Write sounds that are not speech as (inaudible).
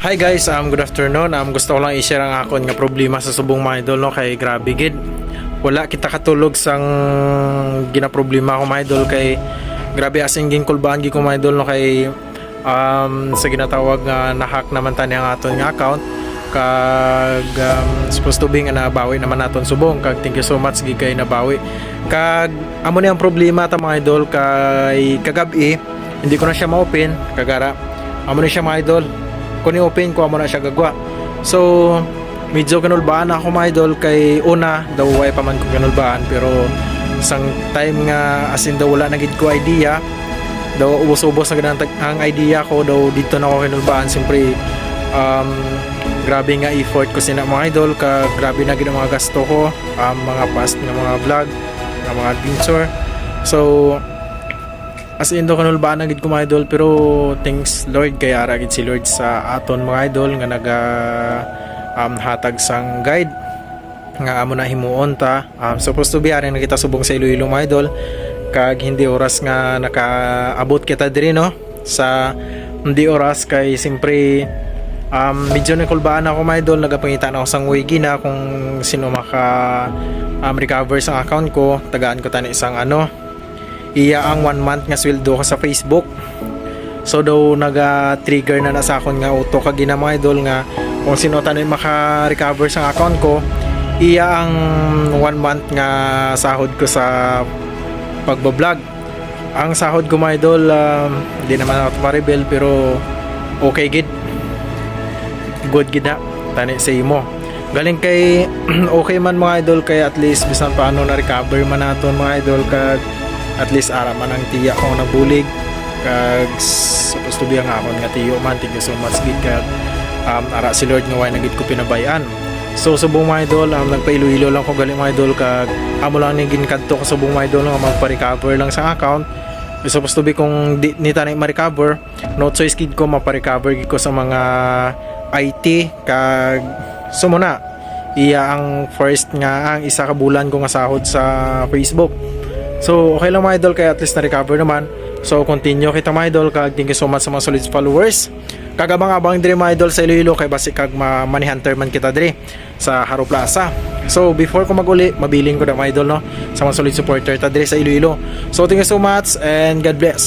Hi guys, um, good afternoon. Um, gusto ko lang i-share ang akon nga problema sa subong mga idol no? Kay grabe gid. Wala kita katulog sang ginaproblema ko mga idol. Kay grabe asing ging kulbaan gi ko mga idol no? Kay um, sa ginatawag nga nahack naman tani ang aton nga account. Kag um, supposed to be nga nabawi naman naton subong. Kag thank you so much gi kay nabawi. Kag amo ni ang problema ta mga idol kay kagabi hindi ko na siya ma-open kagara. Amo ni siya mga idol kung i-open ko amo na siya gagwa. So medyo kanulbaan ako mga idol kay una daw way pa man ko kanulbaan pero isang time nga as in daw wala na gid ko idea. Daw ubos-ubos na gid ang, idea ko daw dito na ako kinulbaan siyempre um, grabe nga effort ko sina mga idol ka grabe na gid mga gasto ko um, mga past nga mga vlog nga mga adventure. So as in daw kanulbaan na gid ko mga idol pero thanks Lord. Kay ara gid si Lord sa aton mga idol nga naga um, hatag sang guide. Nga amo na himuon ta. Um, supposed to be ari na kita subong sa Iloilo mga idol. Kag hindi oras nga nakaabot kita diri no? Sa hindi oras kay simpre um, medyo nakulbaan ako mga idol. Nagapangita na ako sang wigi na kung sino maka um, recover sa account ko. Tagaan ko tani isang ano iya ang one month nga sweldo ko sa Facebook. So daw naga-trigger na na sa akon nga auto kag gina mga idol nga kung sino tanin maka-recover sa account ko iya ang one month nga sahod ko sa pagbablog. Ang sahod ko mga idol um, hindi naman ako ma-rebel pero okay gid. Good gid na tani sa imo. Galing kay (clears throat) okay man mga idol kay at least bisan paano na recover man naton mga idol kag at least ara man ang tiya ko nabulig. Kag supposed to be ang akon nga tiyo man thank you so much gid kag um, ara si Lord nga way nagid ko pinabayan. So subong mga idol um, nagpailo-ilo lang ko galing mga idol kag amo lang ni ginkadto ko subong mga idol nga magpa-recover lang sa account. Supposed to be kung di, ni tanay ma-recover no choice gid ko mapa-recover gid ko sa mga IT kag sumuna. Iya ang first nga ang isa ka bulan ko nga sahod sa Facebook So, okay lang mga idol, kaya at least na-recover naman. So, continue kita mga idol, kag thank you so much sa mga solid followers. Kagabang-abang dire mga idol sa Iloilo, kay basi kag money hunter man kita dire sa Haro Plaza. So, before ko maguli, mabiling ko na mga idol, no? Sa mga solid supporter ta dire sa Iloilo. So, thank you so much and God bless.